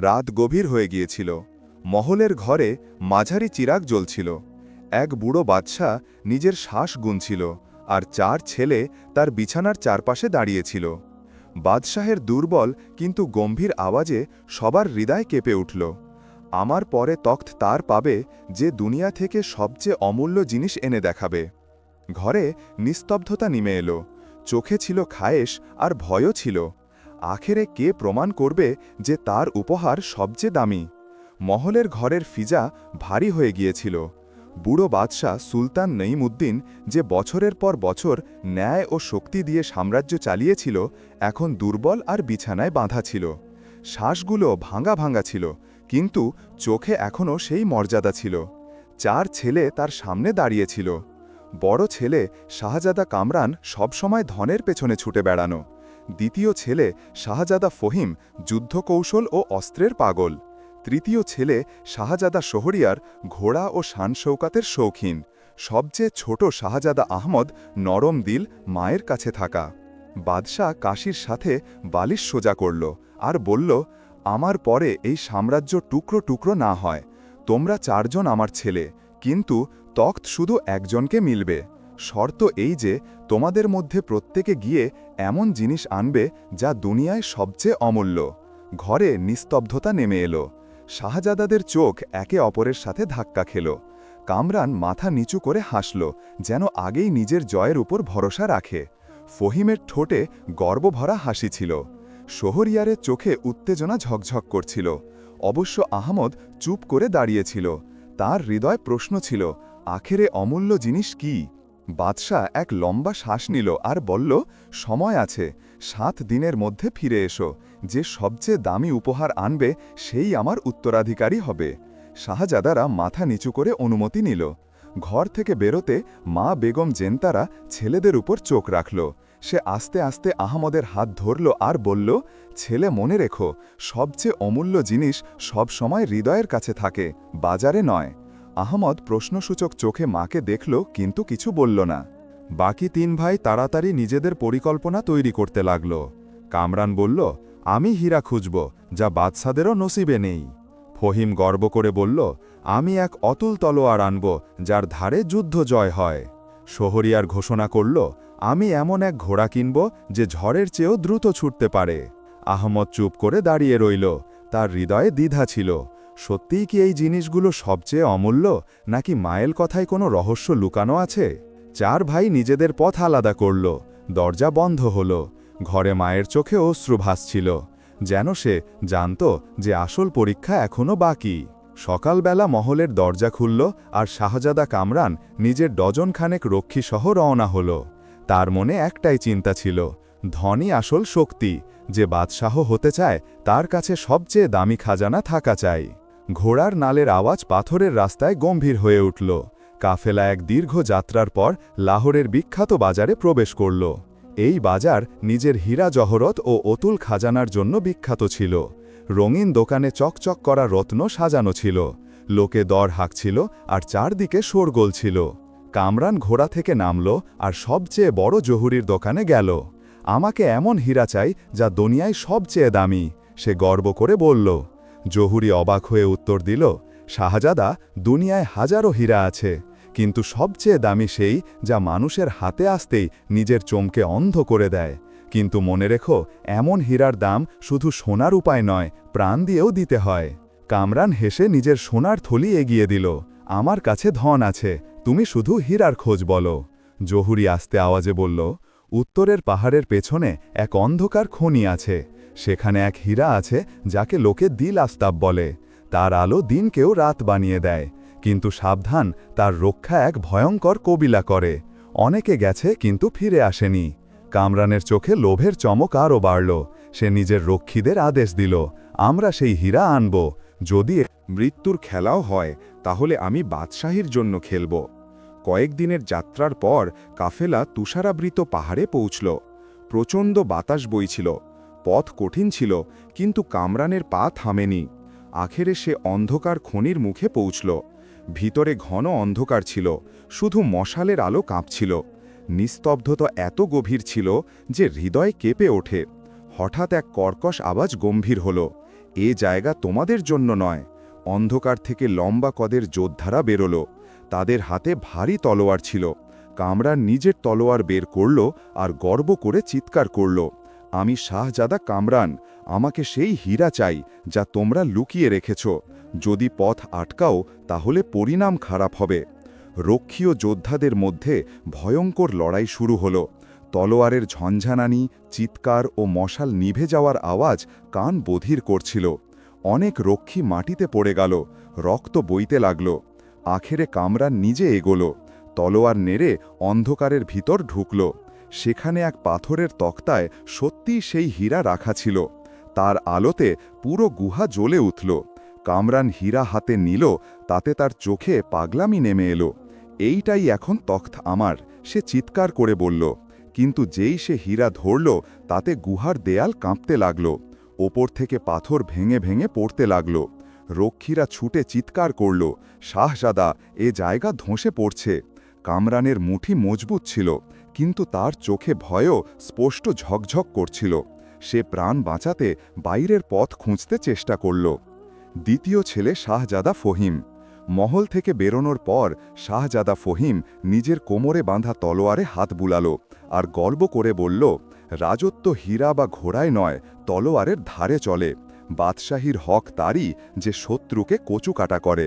রাত গভীর হয়ে গিয়েছিল। মহলের ঘরে মাঝারি চিরাগ জ্বলছিল। এক বুড়ো বাদশা নিজের শ্বাস গুনছিল আর চার ছেলে তার বিছানার চারপাশে দাঁড়িয়েছিল। বাদশাহের দুর্বল কিন্তু গম্ভীর আওয়াজে সবার হৃদয় কেঁপে উঠল। আমার পরে তখ্ত তার পাবে যে দুনিয়া থেকে সবচেয়ে অমূল্য জিনিস এনে দেখাবে। ঘরে নিস্তব্ধতা নেমে এলো। চোখে ছিল খায়েশ আর ভয়ও ছিল। আখেরে কে প্রমাণ করবে যে তার উপহার সবচেয়ে দামি? মহলের ঘরের ফিজা ভারী হয়ে গিয়েছিল। বুড়ো বাদশাহ সুলতান নঈমুদ্দিন যে বছরের পর বছর ন্যায় ও শক্তি দিয়ে সাম্রাজ্য চালিয়েছিল, এখন দুর্বল আর বিছানায় বাঁধা ছিল। শ্বাসগুলো ভাঙা ভাঙা ছিল, কিন্তু চোখে এখনও সেই মর্যাদা ছিল। চার ছেলে তার সামনে দাঁড়িয়েছিল। বড় ছেলে শাহজাদা কামরান সবসময় ধনের পেছনে ছুটে বেড়ানো। দ্বিতীয় ছেলে শাহজাদা ফহিম যুদ্ধকৌশল ও অস্ত্রের পাগল। তৃতীয় ছেলে শাহজাদা শহরিয়ার ঘোড়া ও শানশৌকাতের শৌখিন। সবচেয়ে ছোট শাহজাদা আহমদ নরম দিল, মায়ের কাছে থাকা। বাদশাহ কাশির সাথে বালিশ সোজা করল আর বলল, আমার পরে এই সাম্রাজ্য টুকরো টুকরো না হয়। তোমরা চারজন আমার ছেলে, কিন্তু তখ্ত শুধু একজনকে মিলবে। শর্ত এই যে, তোমাদের মধ্যে প্রত্যেকে গিয়ে এমন জিনিস আনবে যা দুনিয়ায় সবচেয়ে অমূল্য। ঘরে নিস্তব্ধতা নেমে এলো। শাহজাদাদের চোখ একে অপরের সাথে ধাক্কা খেল। কামরান মাথা নিচু করে হাসল, যেন আগেই নিজের জয়ের উপর ভরসা রাখে। ফহিমের ঠোঁটে গর্বভরা হাসি ছিল। শহরিয়ারের চোখে উত্তেজনা ঝকঝক করছিল। অবশ্য আহমদ চুপ করে দাঁড়িয়েছিল তার হৃদয় প্রশ্ন ছিল, আখেরে অমূল্য জিনিস কি? বাদশাহ এক লম্বা শ্বাস নিল আর বলল, সময় আছে, সাত দিনের মধ্যে ফিরে এসো। যে সবচেয়ে দামি উপহার আনবে, সেই আমার উত্তরাধিকারী হবে। শাহজাদারা মাথা নিচু করে অনুমতি নিল। ঘর থেকে বেরোতে মা বেগম জেন্তারা ছেলেদের উপর চোখ রাখল। সে আস্তে আস্তে আহমদের হাত ধরল আর বলল, ছেলে মনে রেখো, সবচেয়ে অমূল্য জিনিস সব সময় হৃদয়ের কাছে থাকে, বাজারে নয়। আহমদ প্রশ্নসূচক চোখে মাকে দেখল কিন্তু কিছু বলল না। বাকি তিন ভাই তাড়াতাড়ি নিজেদের পরিকল্পনা তৈরি করতে লাগল। কামরান বলল, আমি হীরা খুঁজব, যা বাদশাদেরও নসিবে নেই। ফহিম গর্ব করে বলল, আমি এক অতুল তলোয়ার আনব, যার ধারে যুদ্ধ জয় হয়। শহরিয়ার ঘোষণা করল, আমি এমন এক ঘোড়া কিনব, যে ঝড়ের চেয়েও দ্রুত ছুটতে পারে। আহমদ চুপ করে দাঁড়িয়ে রইল। তার হৃদয়ে দ্বিধা ছিল। সত্যিই কি এই জিনিসগুলো সবচেয়ে অমূল্য, নাকি মায়ের কথায় কোনো রহস্য লুকানো আছে? চার ভাই নিজেদের পথ আলাদা করল, দরজা বন্ধ হল, ঘরে মায়ের চোখে অশ্রু ভাসছিল, যেন সে জানত যে আসল পরীক্ষা এখনও বাকি। সকালবেলা মহলের দরজা খুলল আর শাহজাদা কামরান নিজের ডজনখানেক রক্ষীসহ রওনা হল। তার মনে একটাই চিন্তা ছিল ধনই আসল শক্তি, যে বাদশাহ হতে চায়, তার কাছে সবচেয়ে দামি খাজানা থাকা চাই। ঘোড়ার নালের আওয়াজ পাথরের রাস্তায় গম্ভীর হয়ে উঠল। কাফেলা এক দীর্ঘ যাত্রার পর লাহোরের বিখ্যাত বাজারে প্রবেশ করল। এই বাজার নিজের হীরা জহরত ও অতুল খাজানার জন্য বিখ্যাত ছিল। রঙিন দোকানে চকচক করা রত্ন সাজানো ছিল। লোকে দর হাঁকছিল আর চারদিকে শোরগোল ছিল। কামরান ঘোড়া থেকে নামল আর সবচেয়ে বড় জহুরির দোকানে গেল। আমাকে এমন হীরা চাই যা দুনিয়ায় সবচেয়ে দামি সে গর্ব করে বলল। জহুরি অবাক হয়ে উত্তর দিল, শাহজাদা, দুনিয়ায় হাজারো হীরা আছে, কিন্তু সবচেয়ে দামি সেই যা মানুষের হাতে আসতেই নিজের চমকে অন্ধ করে দেয়। কিন্তু মনে রেখো, এমন হীরার দাম শুধু সোনার উপায় নয়, প্রাণ দিয়েও দিতে হয়। কামরান হেসে নিজের সোনার থলি এগিয়ে দিল, আমার কাছে ধন আছে, তুমি শুধু হীরার খোঁজ বলো। জহুরি আস্তে আওয়াজে বলল, উত্তরের পাহাড়ের পেছনে এক অন্ধকার খনি আছে সেখানে এক হীরা আছে যাকে লোকে দিল আস্তাব বলে। তার আলো দিনকেও রাত বানিয়ে দেয়। কিন্তু সাবধান, তার রক্ষা এক ভয়ঙ্কর কবিলা করে। অনেকে গেছে, কিন্তু ফিরে আসেনি। কামরানের চোখে লোভের চমক আরও বাড়ল। সে নিজের রক্ষীদের আদেশ দিল, আমরা সেই হীরা আনব। যদি মৃত্যুর খেলাও হয়, তাহলে আমি বাদশাহীর জন্য খেলব। কয়েকদিনের যাত্রার পর কাফেলা তুষারাবৃত পাহাড়ে পৌঁছল। প্রচণ্ড বাতাস বইছিল। পথ কঠিন ছিল, কিন্তু কামরানের পা থামেনি। আখেরে সে অন্ধকার খনির মুখে পৌঁছল। ভিতরে ঘন অন্ধকার ছিল, শুধু মশালের আলো কাঁপছিল। নিস্তব্ধতা এত গভীর ছিল যে হৃদয় কেঁপে ওঠে। হঠাৎ এক কর্কশ আওয়াজ গম্ভীর হল, এ জায়গা তোমাদের জন্য নয়। অন্ধকার থেকে লম্বা কদের যোদ্ধারা বেরোল। তাদের হাতে ভারী তলোয়ার ছিল। কামরান নিজের তলোয়ার বের করল আর গর্ব করে চিৎকার করল। আমি শাহজাদা কামরান, আমাকে সেই হীরা চাই যা তোমরা লুকিয়ে রেখেছ। যদি পথ আটকাও, তাহলে পরিণাম খারাপ হবে। রক্ষীয় যোদ্ধাদের মধ্যে ভয়ঙ্কর লড়াই শুরু হলো। তলোয়ারের ঝঞ্ঝানানি, চিৎকার ও মশাল নিভে যাওয়ার আওয়াজ কান বধির করছিল। অনেক রক্ষী মাটিতে পড়ে গেল, রক্ত বইতে লাগল। আখেরে কামরান নিজে এগোল, তলোয়ার নেড়ে অন্ধকারের ভিতর ঢুকল। সেখানে এক পাথরের তক্তায় সত্যিই সেই হীরা রাখা ছিল। তার আলোতে পুরো গুহা জ্বলে উঠল। কামরান হীরা হাতে নিল, তাতে তার চোখে পাগলামি নেমে এলো। এইটাই এখন তখ্ত আমার সে চিৎকার করে বলল। কিন্তু যেই সে হীরা ধরল, তাতে গুহার দেয়াল কাঁপতে লাগল। ওপর থেকে পাথর ভেঙে ভেঙে পড়তে লাগল। রক্ষীরা ছুটে চিৎকার করল, শাহজাদা, এ জায়গা ধসে পড়ছে। কামরানের মুঠি মজবুত ছিল। কিন্তু তার চোখে ভয়ও স্পষ্ট ঝকঝক করছিল। সে প্রাণ বাঁচাতে বাইরের পথ খুঁজতে চেষ্টা করল। দ্বিতীয় ছেলে শাহজাদা ফহিম। মহল থেকে বেরোনোর পর শাহজাদা ফহিম নিজের কোমরে বাঁধা তলোয়ারে হাত বুলালো আর গর্ব করে বলল, রাজত্ব হীরা বা ঘোড়ায় নয়, তলোয়ারের ধারে চলে। বাদশাহীর হক তারই যে শত্রুকে কচু কাটা করে।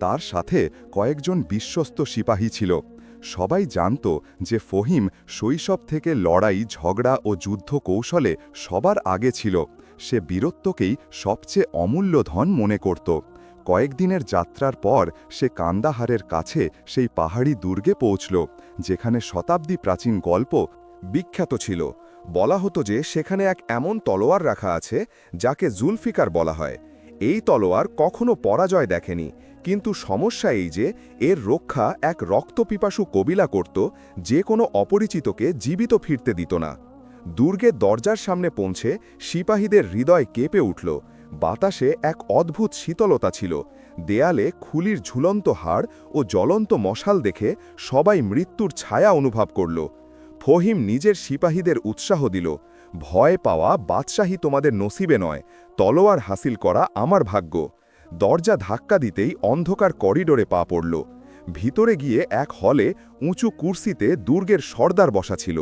তার সাথে কয়েকজন বিশ্বস্ত সিপাহী ছিল। সবাই জানত যে ফহিম শৈশব থেকে লড়াই, ঝগড়া ও যুদ্ধ কৌশলে সবার আগে ছিল। সে বীরত্বকেই সবচেয়ে অমূল্য ধন মনে করত। কয়েকদিনের যাত্রার পর সে কান্দাহারের কাছে সেই পাহাড়ি দুর্গে পৌঁছল, যেখানে শতাব্দী প্রাচীন গল্প বিখ্যাত ছিল। বলা হতো যে সেখানে এক এমন তলোয়ার রাখা আছে, যাকে জুলফিকার বলা হয়। এই তলোয়ার কখনো পরাজয় দেখেনি। কিন্তু সমস্যা এই যে, এর রক্ষা এক রক্তপিপাসু কবিলা করত যে কোনো অপরিচিতকে জীবিত ফিরতে দিত না। দুর্গে দরজার সামনে পৌঁছে সিপাহীদের হৃদয় কেঁপে উঠল। বাতাসে এক অদ্ভুত শীতলতা ছিল। দেয়ালে খুলির ঝুলন্ত হাড় ও জ্বলন্ত মশাল দেখে সবাই মৃত্যুর ছায়া অনুভব করল। ফহিম নিজের সিপাহীদের উৎসাহ দিল, ভয় পাওয়া বাদশাহী তোমাদের নসিবে নয়, তলোয়ার হাসিল করা আমার ভাগ্য। দরজা ধাক্কা দিতেই অন্ধকার করিডোরে পা পড়ল। ভিতরে গিয়ে এক হলে উঁচু কুর্সিতে দুর্গের সর্দার বসা ছিল।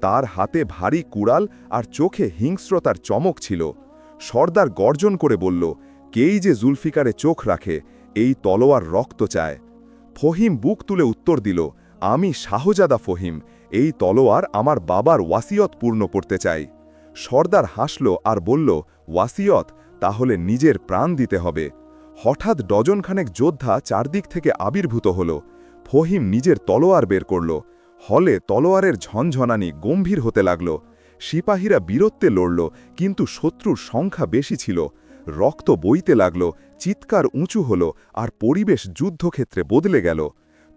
তার হাতে ভারী কুড়াল আর চোখে হিংস্রতার চমক ছিল। সর্দার গর্জন করে বলল, কেই যে জুলফিকারে চোখ রাখে, এই তলোয়ার রক্ত চায়। ফহিম বুক তুলে উত্তর দিল, আমি শাহজাদা ফহিম, এই তলোয়ার আমার বাবার ওয়াসিয়ত পূর্ণ করতে চাই। সর্দার হাসল আর বলল, ওয়াসিয়ত, তাহলে নিজের প্রাণ দিতে হবে। হঠাৎ ডজনখানেক যোদ্ধা চারদিক থেকে আবির্ভূত হল। ফহিম নিজের তলোয়ার বের করল। হলে তলোয়ারের ঝনঝনানি গম্ভীর হতে লাগল। সিপাহীরা বীরত্বে লড়ল, কিন্তু শত্রুর সংখ্যা বেশি ছিল। রক্ত বইতে লাগল, চিৎকার উঁচু হল, আর পরিবেশ যুদ্ধক্ষেত্রে বদলে গেল।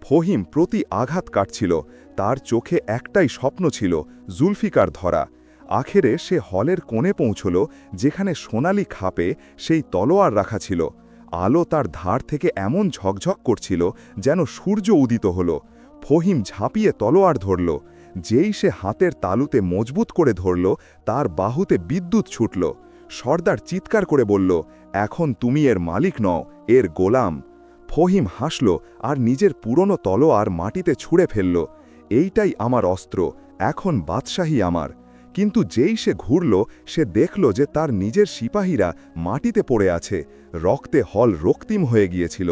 ফহিম প্রতি আঘাত কাটছিল, তার চোখে একটাই স্বপ্ন ছিল, জুলফিকার ধরা। আখেরে সে হলের কোণে পৌঁছল, যেখানে সোনালি খাপে সেই তলোয়ার রাখা ছিল। আলো তার ধার থেকে এমন ঝকঝক করছিল যেন সূর্য উদিত হল। ফহিম ঝাঁপিয়ে তলোয়ার ধরল। যেই সে হাতের তালুতে মজবুত করে ধরল, তার বাহুতে বিদ্যুৎ ছুটল। সর্দার চিৎকার করে বলল, এখন তুমি এর মালিক নও, এর গোলাম। ফহিম হাসল আর নিজের পুরনো তলোয়ার মাটিতে ছুঁড়ে ফেলল। এইটাই আমার অস্ত্র, এখন বাদশাহী আমার। কিন্তু যেই সে ঘুরল, সে দেখল যে তার নিজের সিপাহীরা মাটিতে পড়ে আছে। রক্তে হল রক্তিম হয়ে গিয়েছিল।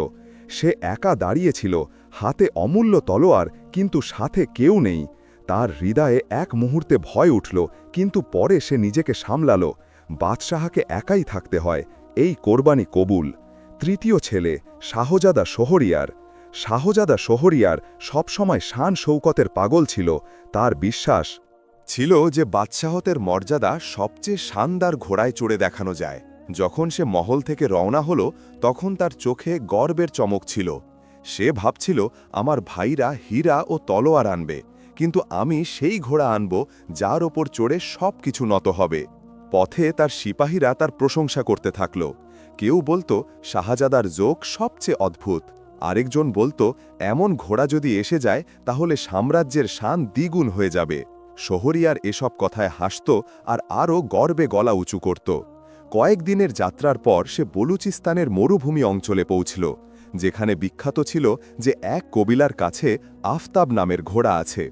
সে একা দাঁড়িয়েছিল, হাতে অমূল্য তলোয়ার, কিন্তু সাথে কেউ নেই। তার হৃদয়ে এক মুহূর্তে ভয় উঠল, কিন্তু পরে সে নিজেকে সামলালো। বাদশাহাকে একাই থাকতে হয়, এই কোরবানি কবুল। তৃতীয় ছেলে, শাহজাদা শহরিয়ার শাহজাদা শহরিয়ার সবসময় শান শৌকতের পাগল ছিল, তার বিশ্বাস ছিল যে বাদশাহতের মর্যাদা সবচেয়ে শানদার ঘোড়ায় চড়ে দেখানো যায়। যখন সে মহল থেকে রওনা হল, তখন তার চোখে গর্বের চমক ছিল। সে ভাবছিল, আমার ভাইরা হীরা ও তলোয়ার আনবে, কিন্তু আমি সেই ঘোড়া আনব যার ওপর চড়ে সব কিছু নত হবে। পথে তার সিপাহীরা তার প্রশংসা করতে থাকল। কেউ বলতো, শাহজাদার যোগ সবচেয়ে অদ্ভুত। আরেকজন বলতো, এমন ঘোড়া যদি এসে যায়, তাহলে সাম্রাজ্যের শান দ্বিগুণ হয়ে যাবে। শহরিয়ার এসব কথায় হাসত আর আরও গর্বে গলা উঁচু করত। কয়েকদিনের যাত্রার পর সে বলুচিস্তানের মরুভূমি অঞ্চলে পৌঁছল, যেখানে বিখ্যাত ছিল যে এক কবিলার কাছে আফতাব নামের ঘোড়া আছে।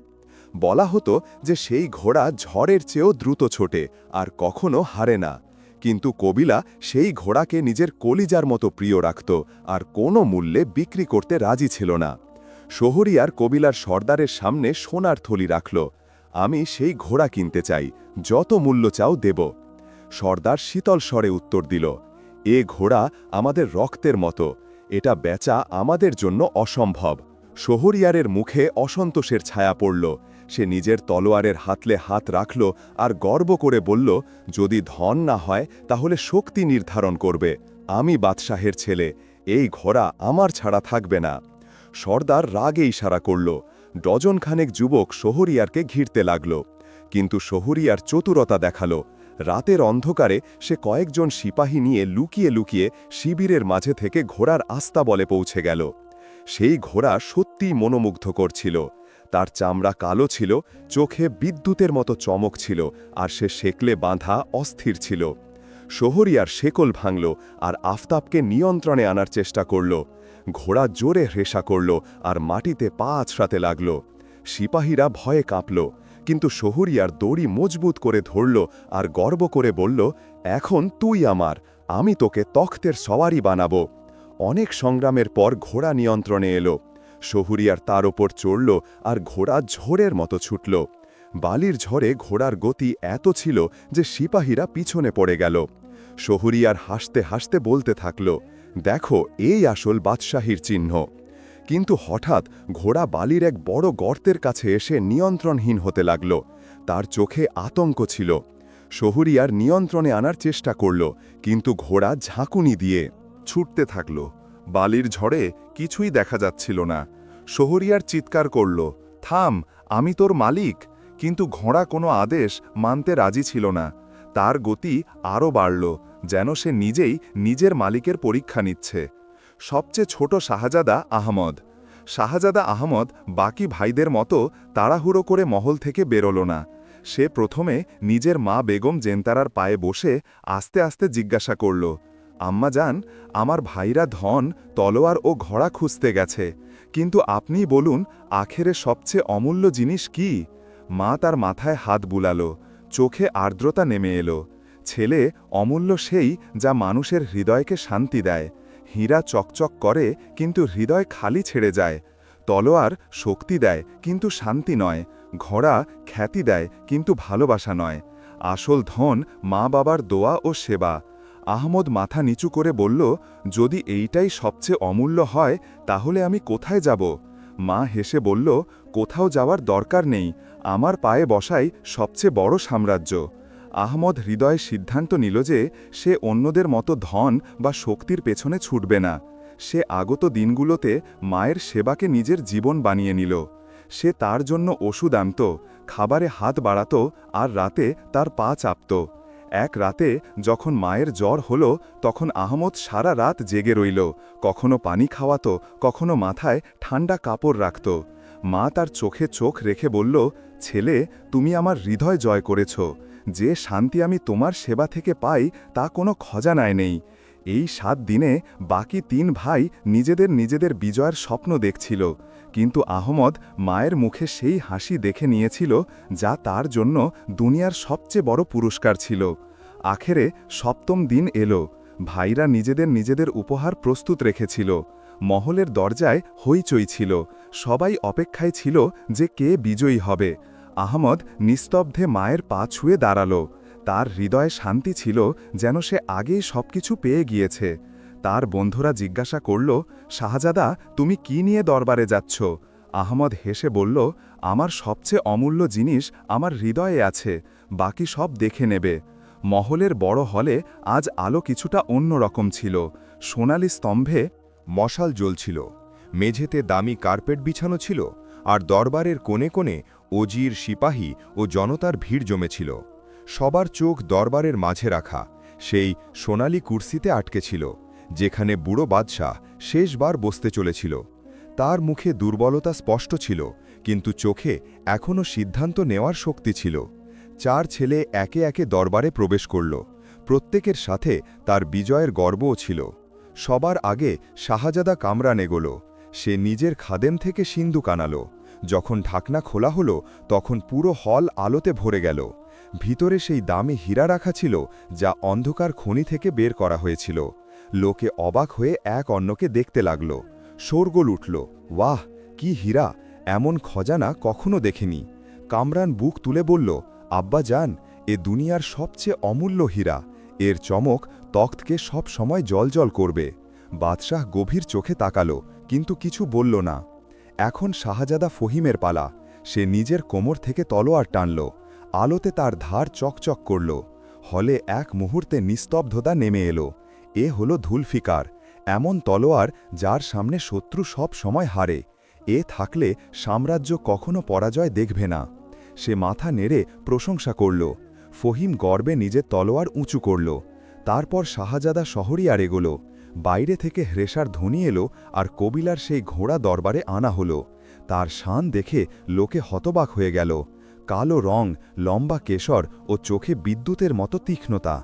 বলা হতো যে সেই ঘোড়া ঝড়ের চেয়েও দ্রুত ছোটে আর কখনো হারে না, কিন্তু কবিলা সেই ঘোড়াকে নিজের কলিজার মতো প্রিয় রাখত আর কোনো মূল্যে বিক্রি করতে রাজি ছিল না। শহরিয়ার কবিলার সর্দারের সামনে সোনার থলি রাখল আমি সেই ঘোড়া কিনতে চাই, যত মূল্য চাও দেব। সর্দার শীতল স্বরে উত্তর দিল, এ ঘোড়া আমাদের রক্তের মতো, এটা বেচা আমাদের জন্য অসম্ভব। শহরিয়ারের মুখে অসন্তোষের ছায়া পড়ল, সে নিজের তলোয়ারের হাতলে হাত রাখল আর গর্ব করে বলল, যদি ধন না হয়, তাহলে শক্তি নির্ধারণ করবে। আমি বাদশাহের ছেলে, এই ঘোড়া আমার ছাড়া থাকবে না। সর্দার রাগে ইশারা করল ডজনখানেক যুবক শহরিয়ারকে ঘিরতে লাগল। কিন্তু শহরিয়ার চতুরতা দেখাল। রাতের অন্ধকারে সে কয়েকজন সিপাহী নিয়ে লুকিয়ে লুকিয়ে শিবিরের মাঝে থেকে ঘোড়ার আস্তা বলে পৌঁছে গেল। সেই ঘোড়া সত্যিই মনোমুগ্ধকর ছিল। তার চামড়া কালো ছিল, চোখে বিদ্যুতের মতো চমক ছিল, আর সে শেকলে বাঁধা অস্থির ছিল। শহরিয়ার শেকল ভাঙল আর আফতাবকে নিয়ন্ত্রণে আনার চেষ্টা করল। ঘোড়া জোরে হ্রেষা করল আর মাটিতে পা আছড়াতে লাগল। সিপাহীরা ভয়ে কাঁপল, কিন্তু শহরিয়ার দড়ি মজবুত করে ধরল আর গর্ব করে বলল, এখন তুই আমার, আমি তোকে তখ্তের সওয়ারি বানাবো। অনেক সংগ্রামের পর ঘোড়া নিয়ন্ত্রণে এলো। শহুরিয়ার তার ওপর চড়ল আর ঘোড়া ঝোড়ের মতো ছুটল। বালির ঝড়ে ঘোড়ার গতি এত ছিল যে সিপাহীরা পিছনে পড়ে গেল। শহুরিয়ার হাসতে হাসতে বলতে থাকল দেখো, এই আসল বাদশাহীর চিহ্ন। কিন্তু হঠাৎ ঘোড়া বালির এক বড় গর্তের কাছে এসে নিয়ন্ত্রণহীন হতে লাগল। তার চোখে আতঙ্ক ছিল। শহুরিয়ার নিয়ন্ত্রণে আনার চেষ্টা করল, কিন্তু ঘোড়া ঝাঁকুনি দিয়ে ছুটতে থাকল। বালির ঝড়ে কিছুই দেখা যাচ্ছিল না। শহরিয়ার চিৎকার করল, থাম, আমি তোর মালিক। কিন্তু ঘোড়া কোনো আদেশ মানতে রাজি ছিল না। তার গতি আরও বাড়ল, যেন সে নিজেই নিজের মালিকের পরীক্ষা নিচ্ছে। সবচেয়ে ছোট শাহজাদা আহমদ। শাহজাদা আহমদ বাকি ভাইদের মতো তাড়াহুড়ো করে মহল থেকে বেরোল না। সে প্রথমে নিজের মা বেগম জেনতারার পায়ে বসে আস্তে আস্তে জিজ্ঞাসা করল, আম্মা যান আমার ভাইরা ধন, তলোয়ার ও ঘোড়া খুঁজতে গেছে। কিন্তু আপনি বলুন, আখেরে সবচেয়ে অমূল্য জিনিস কি? মা তার মাথায় হাত বুলালো। চোখে আর্দ্রতা নেমে এলো। ছেলে অমূল্য সেই যা মানুষের হৃদয়কে শান্তি দেয়। হীরা চকচক করে, কিন্তু হৃদয় খালি ছেড়ে যায়। তলোয়ার শক্তি দেয়, কিন্তু শান্তি নয়। ঘোড়া খ্যাতি দেয়, কিন্তু ভালোবাসা নয়। আসল ধন মা বাবার দোয়া ও সেবা। আহমদ মাথা নিচু করে বলল, যদি এইটাই সবচেয়ে অমূল্য হয়, তাহলে আমি কোথায় যাব? মা হেসে বলল, কোথাও যাওয়ার দরকার নেই। আমার পায়ে বসাই সবচেয়ে বড় সাম্রাজ্য। আহমদ হৃদয়ে সিদ্ধান্ত নিল যে সে অন্যদের মতো ধন বা শক্তির পেছনে ছুটবে না। সে আগত দিনগুলোতে মায়ের সেবাকে নিজের জীবন বানিয়ে নিল। সে তার জন্য ওষুধ আনত, খাবারে হাত বাড়াত আর রাতে তার পা চাপত। এক রাতে যখন মায়ের জ্বর হলো, তখন আহমদ সারা রাত জেগে রইল। কখনো পানি খাওয়াত, কখনো মাথায় ঠান্ডা কাপড় রাখত। মা তার চোখে চোখ রেখে বলল, ছেলে, তুমি আমার হৃদয় জয় করেছ। যে শান্তি আমি তোমার সেবা থেকে পাই, তা কোনো খজানায় নেই। এই সাত দিনে বাকি তিন ভাই নিজেদের নিজেদের বিজয়ের স্বপ্ন দেখছিল। কিন্তু আহমদ মায়ের মুখে সেই হাসি দেখে নিয়েছিল যা তার জন্য দুনিয়ার সবচেয়ে বড় পুরস্কার ছিল। আখেরে সপ্তম দিন এলো। ভাইরা নিজেদের নিজেদের উপহার প্রস্তুত রেখেছিল। মহলের দরজায় হইচই ছিল। সবাই অপেক্ষায় ছিল যে কে বিজয়ী হবে। আহমদ নিস্তব্ধে মায়ের পা ছুঁয়ে দাঁড়াল। তার হৃদয়ে শান্তি ছিল যেন সে আগেই সবকিছু পেয়ে গিয়েছে। তার বন্ধুরা জিজ্ঞাসা করল, শাহজাদা, তুমি কি নিয়ে দরবারে যাচ্ছ? আহমদ হেসে বলল, আমার সবচেয়ে অমূল্য জিনিস আমার হৃদয়ে আছে, বাকি সব দেখে নেবে। মহলের বড় হলে আজ আলো কিছুটা অন্য রকম ছিল, সোনালি স্তম্ভে মশাল জ্বলছিল, মেঝেতে দামি কার্পেট বিছানো ছিল, আর দরবারের কোণে কোণে অজির সিপাহী ও জনতার ভিড় জমেছিল। সবার চোখ দরবারের মাঝে রাখা, সেই সোনালি কুর্সিতে আটকে ছিল। যেখানে বুড়ো বাদশাহ শেষবার বসতে চলেছিল। তার মুখে দুর্বলতা স্পষ্ট ছিল, কিন্তু চোখে এখনও সিদ্ধান্ত নেওয়ার শক্তি ছিল। চার ছেলে একে একে দরবারে প্রবেশ করল। প্রত্যেকের সাথে তার বিজয়ের গর্বও ছিল। সবার আগে শাহজাদা কামরান এগোল সে নিজের খাদেম থেকে সিন্ধুক আনালো। যখন ঢাকনা খোলা হলো, তখন পুরো হল আলোতে ভরে গেল। ভিতরে সেই দামি হীরা রাখা ছিল, যা অন্ধকার খনি থেকে বের করা হয়েছিল। লোকে অবাক হয়ে এক অন্যকে দেখতে লাগল। শোরগোল উঠল। ওয়াহ, কি হীরা! এমন খজানা কখনো দেখেনি। কামরান বুক তুলে বলল, আব্বা যান এ দুনিয়ার সবচেয়ে অমূল্য হীরা। এর চমক তখ্তকে সব সময় জলজল করবে। বাদশাহ গভীর চোখে তাকালো, কিন্তু কিছু বলল না। এখন শাহজাদা ফহিমের পালা। সে নিজের কোমর থেকে তলোয়ার টানল। আলোতে তার ধার চকচক করল। হলে এক মুহূর্তে নিস্তব্ধতা নেমে এলো। এ হল ধুলফিকার, এমন তলোয়ার যার সামনে শত্রু সব সময় হারে। এ থাকলে সাম্রাজ্য কখনো পরাজয় দেখবে না। সে মাথা নেড়ে প্রশংসা করল, ফহিম গর্বে নিজের তলোয়ার উঁচু করল। তারপর শাহজাদা শহরই আর এগোল, বাইরে থেকে হ্রেশার ধ্বনি এলো আর কবিলার সেই ঘোড়া দরবারে আনা হলো। তার শান দেখে লোকে হতবাক হয়ে গেল। কালো রং, লম্বা কেশর ও চোখে বিদ্যুতের মতো তীক্ষ্ণতা।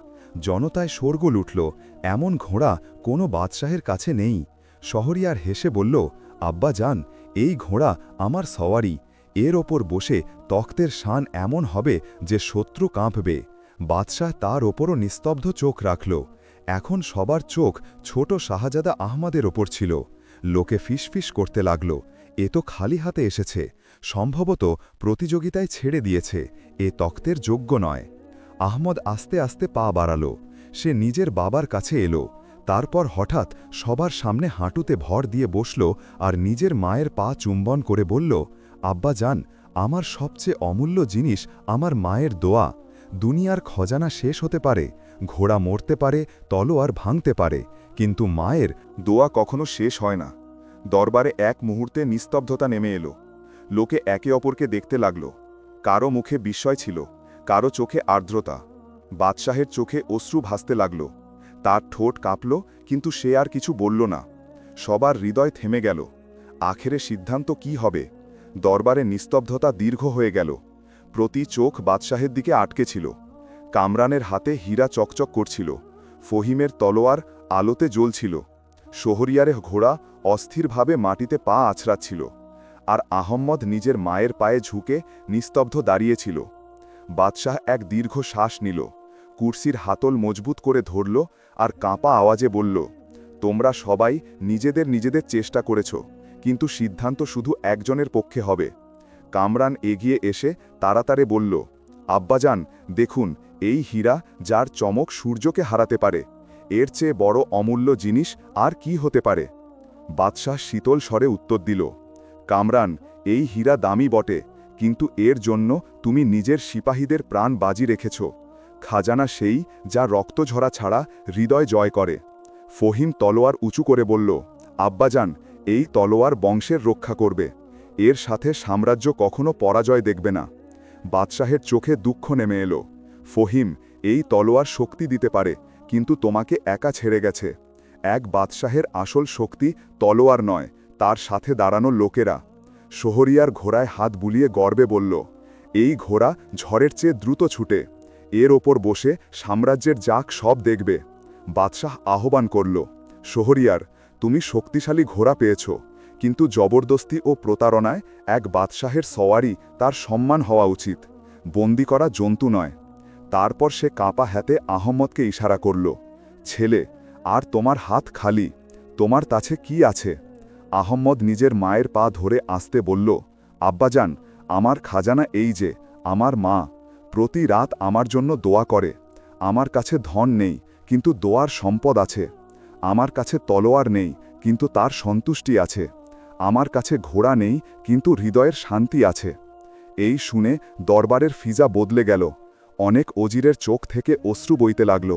জনতায় শোরগোল উঠল, এমন ঘোড়া কোনো বাদশাহের কাছে নেই। শহরিয়ার হেসে বলল, আব্বা যান এই ঘোড়া আমার সওয়ারি, এর ওপর বসে তক্তের শান এমন হবে যে শত্রু কাঁপবে। বাদশাহ তার ওপরও নিস্তব্ধ চোখ রাখল। এখন সবার চোখ ছোট শাহজাদা আহমাদের ওপর ছিল। লোকে ফিসফিস করতে লাগল। এ তো খালি হাতে এসেছে। সম্ভবত প্রতিযোগিতায় ছেড়ে দিয়েছে। এ তক্তের যোগ্য নয়। আহমদ আস্তে আস্তে পা বাড়াল। সে নিজের বাবার কাছে এলো। তারপর হঠাৎ সবার সামনে হাঁটুতে ভর দিয়ে বসল আর নিজের মায়ের পা চুম্বন করে বলল, আব্বা যান, আমার সবচেয়ে অমূল্য জিনিস আমার মায়ের দোয়া। দুনিয়ার খজানা শেষ হতে পারে, ঘোড়া মরতে পারে, তলোয়ার ভাঙতে পারে, কিন্তু মায়ের দোয়া কখনো শেষ হয় না। দরবারে এক মুহূর্তে নিস্তব্ধতা নেমে এলো। লোকে একে অপরকে দেখতে লাগল। কারও মুখে বিস্ময় ছিল। কারও চোখে আর্দ্রতা। বাদশাহের চোখে অশ্রু ভাসতে লাগল। তার ঠোঁট কাঁপল, কিন্তু সে আর কিছু বলল না। সবার হৃদয় থেমে গেল। আখেরে সিদ্ধান্ত কি হবে? দরবারে নিস্তব্ধতা দীর্ঘ হয়ে গেল। প্রতি চোখ বাদশাহের দিকে আটকে ছিল। কামরানের হাতে হীরা চকচক করছিল। ফহিমের তলোয়ার আলোতে জ্বলছিল। শহরিয়ারে ঘোড়া অস্থিরভাবে মাটিতে পা আছড়াচ্ছিল। আর আহম্মদ নিজের মায়ের পায়ে ঝুঁকে নিস্তব্ধ দাঁড়িয়েছিল বাদশাহ এক দীর্ঘ শ্বাস নিল, কুর্সির হাতল মজবুত করে ধরল আর কাঁপা আওয়াজে বলল, তোমরা সবাই নিজেদের নিজেদের চেষ্টা করেছ, কিন্তু সিদ্ধান্ত শুধু একজনের পক্ষে হবে। কামরান এগিয়ে এসে তাড়াতাড়ি বলল, আব্বাজান, দেখুন, এই হীরা যার চমক সূর্যকে হারাতে পারে, এর চেয়ে বড় অমূল্য জিনিস আর কি হতে পারে? বাদশাহ শীতল স্বরে উত্তর দিল, কামরান, এই হীরা দামি বটে কিন্তু এর জন্য তুমি নিজের সিপাহীদের প্রাণ বাজি রেখেছ। খাজানা সেই যা রক্তঝরা ছাড়া হৃদয় জয় করে। ফহিম তলোয়ার উঁচু করে বলল, আব্বাজান, এই তলোয়ার বংশের রক্ষা করবে। এর সাথে সাম্রাজ্য কখনো পরাজয় দেখবে না। বাদশাহের চোখে দুঃখ নেমে এলো। ফহিম, এই তলোয়ার শক্তি দিতে পারে, কিন্তু তোমাকে একা ছেড়ে গেছে। এক বাদশাহের আসল শক্তি তলোয়ার নয়, তার সাথে দাঁড়ানো লোকেরা। শহরিয়ার ঘোড়ায় হাত বুলিয়ে গর্বে বলল, এই ঘোড়া ঝড়ের চেয়ে দ্রুত ছুটে। এর ওপর বসে সাম্রাজ্যের যাক সব দেখবে। বাদশাহ আহ্বান করল, শহরিয়ার, তুমি শক্তিশালী ঘোড়া পেয়েছ, কিন্তু জবরদস্তি ও প্রতারণায় এক বাদশাহের সওয়ারি তার সম্মান হওয়া উচিত। বন্দি করা জন্তু নয়। তারপর সে কাঁপা হাতে আহম্মদকে ইশারা করল, ছেলে, আর তোমার হাত খালি। তোমার কাছে কি আছে? আহম্মদ নিজের মায়ের পা ধরে আসতে বলল, আব্বাজান, আমার খাজানা এই যে, আমার মা। প্রতি রাত আমার জন্য দোয়া করে। আমার কাছে ধন নেই, কিন্তু দোয়ার সম্পদ আছে। আমার কাছে তলোয়ার নেই, কিন্তু তার সন্তুষ্টি আছে। আমার কাছে ঘোড়া নেই, কিন্তু হৃদয়ের শান্তি আছে এই শুনে দরবারের ফিজা বদলে গেল। অনেক অজিরের চোখ থেকে অশ্রু বইতে লাগল।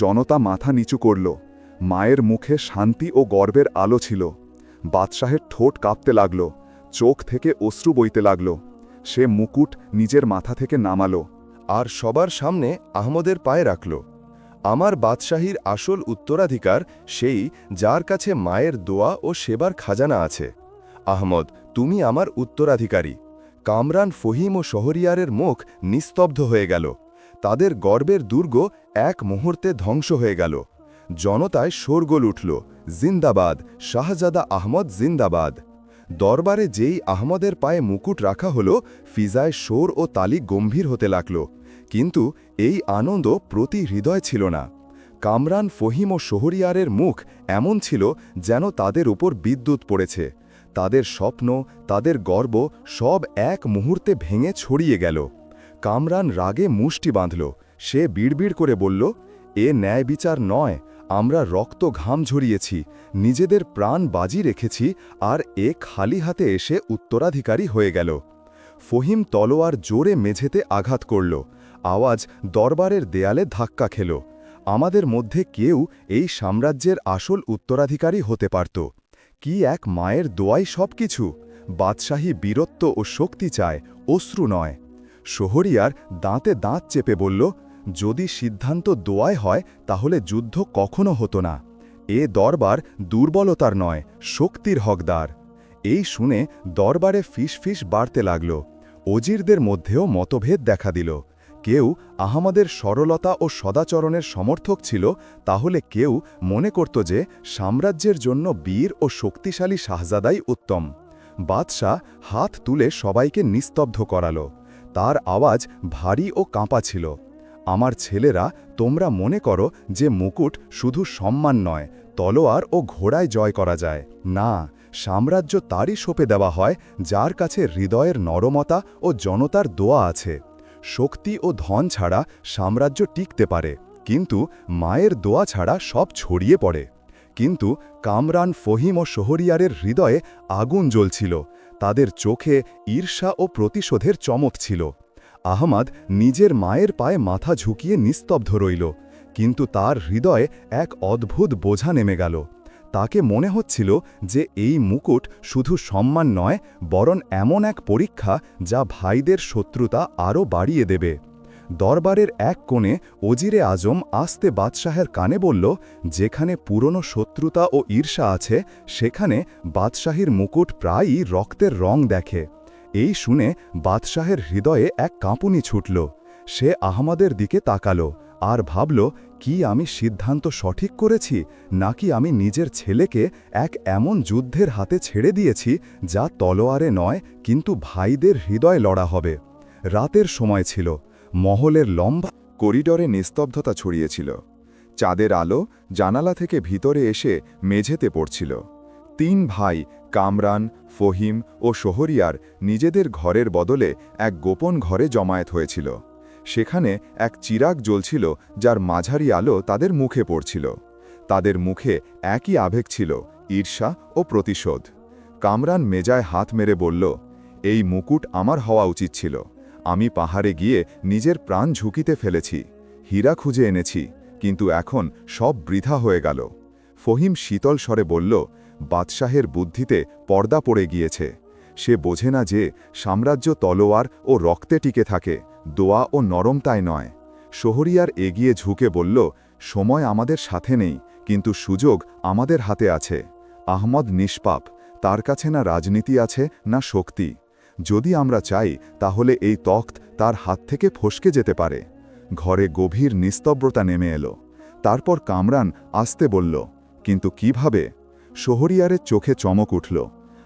জনতা মাথা নিচু করল। মায়ের মুখে শান্তি ও গর্বের আলো ছিল। বাদশাহের ঠোঁট কাঁপতে লাগল, চোখ থেকে অশ্রু বইতে লাগল। সে মুকুট নিজের মাথা থেকে নামালো আর সবার সামনে আহমদের পায়ে রাখল। আমার বাদশাহীর আসল উত্তরাধিকার সেই যার কাছে মায়ের দোয়া ও সেবার খাজানা আছে। আহমদ, তুমি আমার উত্তরাধিকারী। কামরান ফহিম ও শহরিয়ারের মুখ নিস্তব্ধ হয়ে গেল। তাদের গর্বের দুর্গ এক মুহূর্তে ধ্বংস হয়ে গেল। জনতায় শোরগোল উঠল। জিন্দাবাদ, শাহজাদা আহমদ জিন্দাবাদ। দরবারে যেই আহমদের পায়ে মুকুট রাখা হলো, ফিজায় শোর ও তালি গম্ভীর হতে লাগল। কিন্তু এই আনন্দ প্রতি হৃদয় ছিল না। কামরান, ফহিম ও শহরিয়ারের মুখ এমন ছিল যেন তাদের উপর বিদ্যুৎ পড়েছে। তাদের স্বপ্ন, তাদের গর্ব সব এক মুহূর্তে ভেঙে ছড়িয়ে গেল। কামরান রাগে মুষ্টি বাঁধল। সে বিড়বিড় করে বলল, এ ন্যায় বিচার নয় আমরা রক্ত ঘাম ঝরিয়েছি, নিজেদের প্রাণ বাজি রেখেছি আর এ খালি হাতে এসে উত্তরাধিকারী হয়ে গেল। ফহিম তলোয়ার জোরে মেঝেতে আঘাত করল। আওয়াজ দরবারের দেয়ালে ধাক্কা খেল। আমাদের মধ্যে কেউ এই সাম্রাজ্যের আসল উত্তরাধিকারী হতে পারত। কি এক মায়ের দোয়াই সব কিছু বাদশাহী বীরত্ব ও শক্তি চায়, অশ্রু নয়। শহরিয়ার দাঁতে দাঁত চেপে বলল যদি সিদ্ধান্ত দোয়ায় হয়, তাহলে যুদ্ধ কখনো হতো না। এ দরবার দুর্বলতার নয়, শক্তির হকদার। এই শুনে দরবারে ফিস বাড়তে লাগল। অজিরদের মধ্যেও মতভেদ দেখা দিল। কেউ আহমদের সরলতা ও সদাচরণের সমর্থক ছিল, তাহলে কেউ মনে করত যে সাম্রাজ্যের জন্য বীর ও শক্তিশালী শাহজাদাই উত্তম। বাদশাহ হাত তুলে সবাইকে নিস্তব্ধ করাল। তার আওয়াজ ভারী ও কাঁপা ছিল। আমার ছেলেরা, তোমরা মনে করো যে মুকুট শুধু সম্মান নয়, তলোয়ার ও ঘোড়ায় জয় করা যায়। না, সাম্রাজ্য তারই সোপে দেওয়া হয়, যার কাছে হৃদয়ের নরমতা ও জনতার দোয়া আছে। শক্তি ও ধন ছাড়া সাম্রাজ্য টিকতে পারে, কিন্তু মায়ের দোয়া ছাড়া সব ছড়িয়ে পড়ে। কিন্তু কামরান ফহিম ও শহরিয়ারের হৃদয়ে আগুন জ্বলছিল, তাদের চোখে ঈর্ষা ও প্রতিশোধের চমক ছিল। আহমাদ নিজের মায়ের পায়ে মাথা ঝুঁকিয়ে নিস্তব্ধ রইল, কিন্তু তার হৃদয়ে এক অদ্ভুত বোঝা নেমে গেল। তাকে মনে হচ্ছিল যে এই মুকুট শুধু সম্মান নয়, বরং এমন এক পরীক্ষা যা ভাইদের শত্রুতা আরও বাড়িয়ে দেবে। দরবারের এক কোণে অজিরে আজম আস্তে বাদশাহের কানে বলল, যেখানে পুরনো শত্রুতা ও ঈর্ষা আছে, সেখানে বাদশাহীর মুকুট প্রায়ই রক্তের রং দেখে। এই শুনে বাদশাহের হৃদয়ে এক কাঁপুনি ছুটল। সে আহমদের দিকে তাকালো আর ভাবল, কি আমি সিদ্ধান্ত সঠিক করেছি, নাকি আমি নিজের ছেলেকে এক এমন যুদ্ধের হাতে ছেড়ে দিয়েছি, যা তলোয়ারে নয়, কিন্তু ভাইদের হৃদয় লড়া হবে? রাতের সময় ছিল। মহলের লম্বা করিডরে নিস্তব্ধতা ছড়িয়েছিল। চাঁদের আলো জানালা থেকে ভিতরে এসে মেঝেতে পড়ছিল। তিন ভাই কামরান, ফহিম ও শহরিয়ার নিজেদের ঘরের বদলে এক গোপন ঘরে জমায়েত হয়েছিল। সেখানে এক চিরাগ জ্বলছিল যার মাঝারি আলো তাদের মুখে পড়ছিল। তাদের মুখে একই আবেগ ছিল, ঈর্ষা ও প্রতিশোধ। কামরান মেজায় হাত মেরে বলল, এই মুকুট আমার হওয়া উচিত ছিল। আমি পাহাড়ে গিয়ে নিজের প্রাণ ঝুঁকিতে ফেলেছি, হীরা খুঁজে এনেছি, কিন্তু এখন সব বৃথা হয়ে গেল। ফহিম শীতল স্বরে বলল বাদশাহের বুদ্ধিতে পর্দা পড়ে গিয়েছে। সে বোঝে না যে সাম্রাজ্য তলোয়ার ও রক্তে টিকে থাকে, দোয়া ও নরমতায় নয়। শহরিয়ার এগিয়ে ঝুঁকে বলল, সময় আমাদের সাথে নেই, কিন্তু সুযোগ আমাদের হাতে আছে। আহমদ নিষ্পাপ, তার কাছে না রাজনীতি আছে, না শক্তি। যদি আমরা চাই, তাহলে এই তখ্ত তার হাত থেকে ফসকে যেতে পারে। ঘরে গভীর নিস্তব্রতা নেমে এলো। তারপর কামরান আসতে বলল, কিন্তু কীভাবে? শহরিয়ারের চোখে চমক উঠল।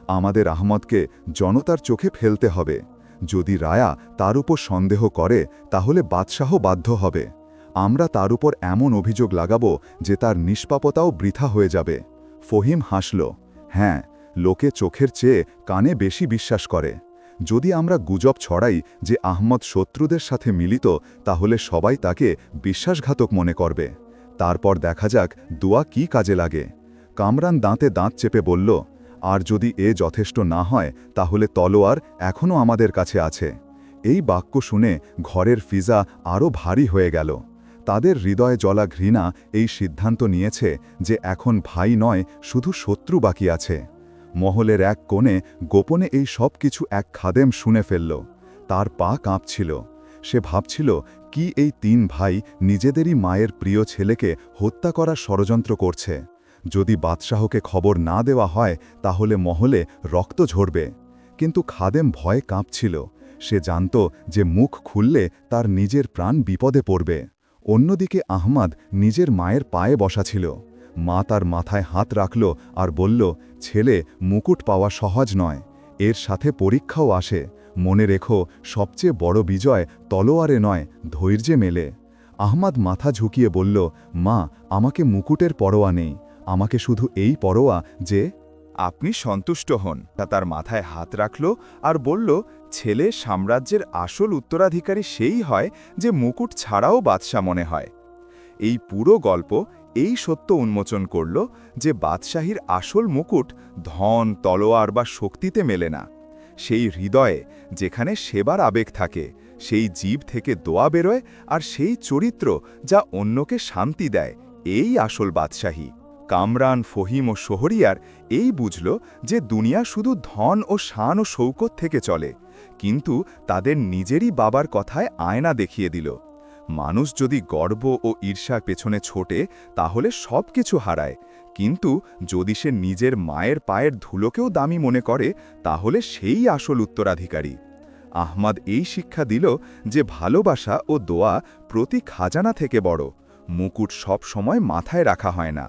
আমাদের আহমদকে জনতার চোখে ফেলতে হবে। যদি রায়া তার উপর সন্দেহ করে, তাহলে বাদশাহ বাধ্য হবে। আমরা তার উপর এমন অভিযোগ লাগাব যে তার নিষ্পাপতাও বৃথা হয়ে যাবে। ফহিম হাসল হ্যাঁ লোকে চোখের চেয়ে কানে বেশি বিশ্বাস করে। যদি আমরা গুজব ছড়াই যে আহমদ শত্রুদের সাথে মিলিত, তাহলে সবাই তাকে বিশ্বাসঘাতক মনে করবে। তারপর দেখা যাক দোয়া কি কাজে লাগে। কামরান দাঁতে দাঁত চেপে বলল, আর যদি এ যথেষ্ট না হয়, তাহলে তলোয়ার এখনও আমাদের কাছে আছে। এই বাক্য শুনে ঘরের ফিজা আরও ভারী হয়ে গেল। তাদের হৃদয়ে জলা ঘৃণা এই সিদ্ধান্ত নিয়েছে যে এখন ভাই নয়, শুধু শত্রু বাকি আছে। মহলের এক কোণে গোপনে এই সব কিছু এক খাদেম শুনে ফেলল। তার পা কাঁপছিল। সে ভাবছিল, কি এই তিন ভাই নিজেদেরই মায়ের প্রিয় ছেলেকে হত্যা করার ষড়যন্ত্র করছে? যদি বাদশাহকে খবর না দেওয়া হয়, তাহলে মহলে রক্ত ঝরবে। কিন্তু খাদেম ভয়ে কাঁপছিল। সে জানত যে মুখ খুললে তার নিজের প্রাণ বিপদে পড়বে। অন্যদিকে আহমাদ নিজের মায়ের পায়ে বসা ছিল। মা তার মাথায় হাত রাখল আর বলল, ছেলে, মুকুট পাওয়া সহজ নয়। এর সাথে পরীক্ষাও আসে। মনে রেখো, সবচেয়ে বড় বিজয় তলোয়ারে নয়, ধৈর্যে মেলে। আহমাদ মাথা ঝুঁকিয়ে বলল, মা, আমাকে মুকুটের পরোয়া নেই। আমাকে শুধু এই পরোয়া যে আপনি সন্তুষ্ট হন। তা তার মাথায় হাত রাখল আর বলল, ছেলে সাম্রাজ্যের আসল উত্তরাধিকারী সেই হয় যে মুকুট ছাড়াও বাদশাহ মনে হয়। এই পুরো গল্প এই সত্য উন্মোচন করল যে বাদশাহীর আসল মুকুট ধন, তলোয়ার বা শক্তিতে মেলে না। সেই হৃদয়ে যেখানে সেবার আবেগ থাকে, সেই জীব থেকে দোয়া বেরোয় আর সেই চরিত্র যা অন্যকে শান্তি দেয়, এই আসল বাদশাহী। কামরান, ফহিম ও শহরিয়ার এই বুঝল যে দুনিয়া শুধু ধন ও শান ও শৌকত থেকে চলে, কিন্তু তাদের নিজেরই বাবার কথায় আয়না দেখিয়ে দিল। মানুষ যদি গর্ব ও ঈর্ষার পেছনে ছোটে, তাহলে সব কিছু হারায়। কিন্তু যদি সে নিজের মায়ের পায়ের ধুলোকেও দামি মনে করে, তাহলে সেই আসল উত্তরাধিকারী। আহমাদ এই শিক্ষা দিল যে ভালোবাসা ও দোয়া প্রতি খাজানা থেকে বড়, মুকুট সব সময় মাথায় রাখা হয় না।